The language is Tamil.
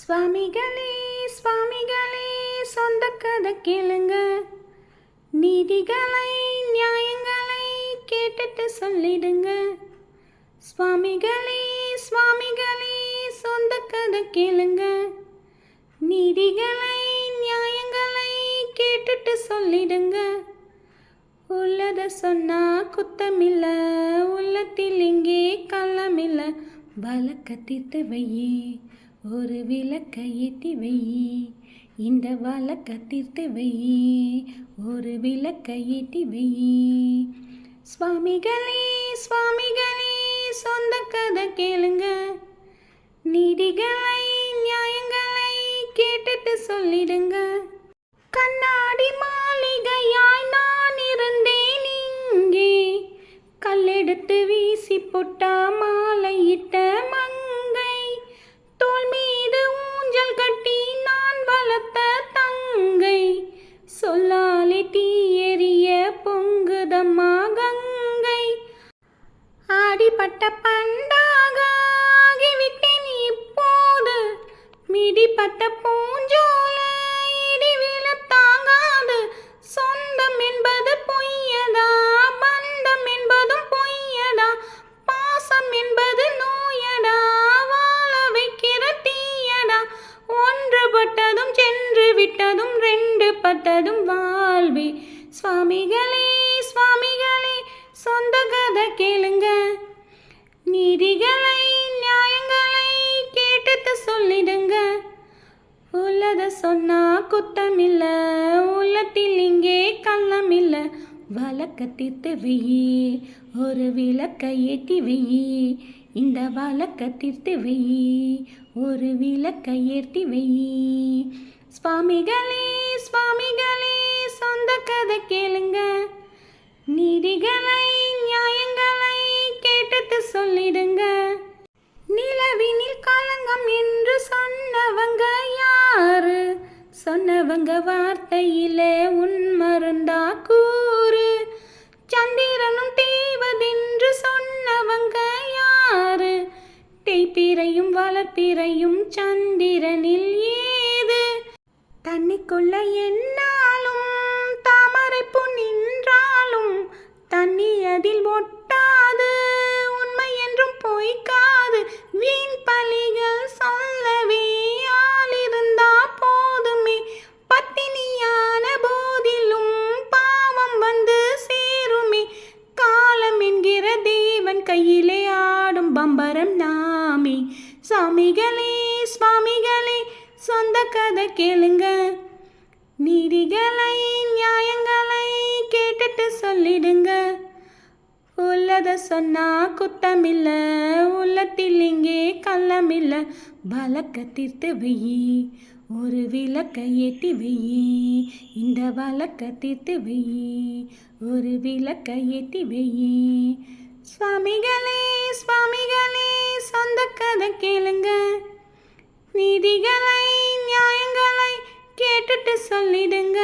சுவாமிகளே சுவாமிகளே சொந்த கதை கேளுங்க. நீதிகளை நியாயங்களை கேட்டுட்டு சொல்லிடுங்க. சுவாமிகளே சுவாமிகளே சொந்த கதை கேளுங்க. நீதிகளை நியாயங்களை கேட்டுட்டு சொல்லிடுங்க. உள்ளத சொன்னா குத்தமில்ல உள்ளத்தில் இங்கே கள்ளமில்ல. வழக்க தீர்த்து வையே. ஒரு விளக்க ஏற்றி வை. இந்த வழக்க தீர்த்து வை. ஒரு விளக்க ஏற்றி வை. சுவாமிகளே சுவாமிகளே சொந்த கதை கேளுங்க. நீதிகளை நியாயங்களை கேட்டுட்டு சொல்லிடுங்க. கண்ணாடி மாளிகையாய் நான் இருந்தேன் இங்கே. கல்லெடுத்து வீசி போட்டா மாலையிட்ட மங்க தோல் மீது ஊஞ்சல் கட்டி நான் வளர்த்த தங்கை. சொல்லாலே தீ எறிய பொங்குதம்மா கங்கை. ஆடிப்பட்ட பண்டாக ஆகிவிட்டேன் இப்போது. மிதிப்பட்ட போ ரெண்டு வாழ்வே சுவாமிகளே சுவாமிகளே சொந்த கதை கேளுங்க. நீதிகளை நியாயங்களை கேட்டுட்டு சொல்லிடுங்க. உள்ளத சொன்னா குத்தமில்ல உள்ளத்தில் இங்கே கள்ளமில்ல. வழக்க தீர்த்து வெயி ஒரு விளக்க ஏற்றி வெயி. இந்த வழக்க தீர்த்து வெயி ஒரு விளக்க ஏற்றி வெயி. சுவாமிகளே இந்த கதை கேளுங்க. நீதிகளை நியாயங்களை கேட்டுட்டு சொல்லிடுங்க. நிலவினில் கலங்கம் என்று சொன்னவங்க யாரு? சொன்னவங்க வார்த்தையிலே உன் மருந்தா கூறு. சந்திரனும் தேவதென்று சொன்னவங்க யாரு? தேய்பிறையும் வளர்ப்பிறையும் சந்திரனில் ஏது? தண்ணிக்குள்ள என்ன சாம்பரம் நாமி. நாமே சாமிகளே சுவாமிகளே சொந்த கதை கேளுங்க. நீதிகளை நியாயங்களை கேட்டுட்டு சொல்லிடுங்க. உள்ளத சொன்னா குத்தமில்ல உள்ளத்தில் இங்கே கள்ளமில்ல. வழக்க தீர்த்து வெயி ஒரு விளக்க ஏற்றி வெயி இந்த வழக்க தீர்த்து வெயி ஒரு விளக்க ஏற்றி வெயி சுவாமிகளே சுவாமிகளே சொந்த கதை கேளுங்க. நீதிகளை நியாயங்களை கேட்டுட்டு சொல்லிடுங்க.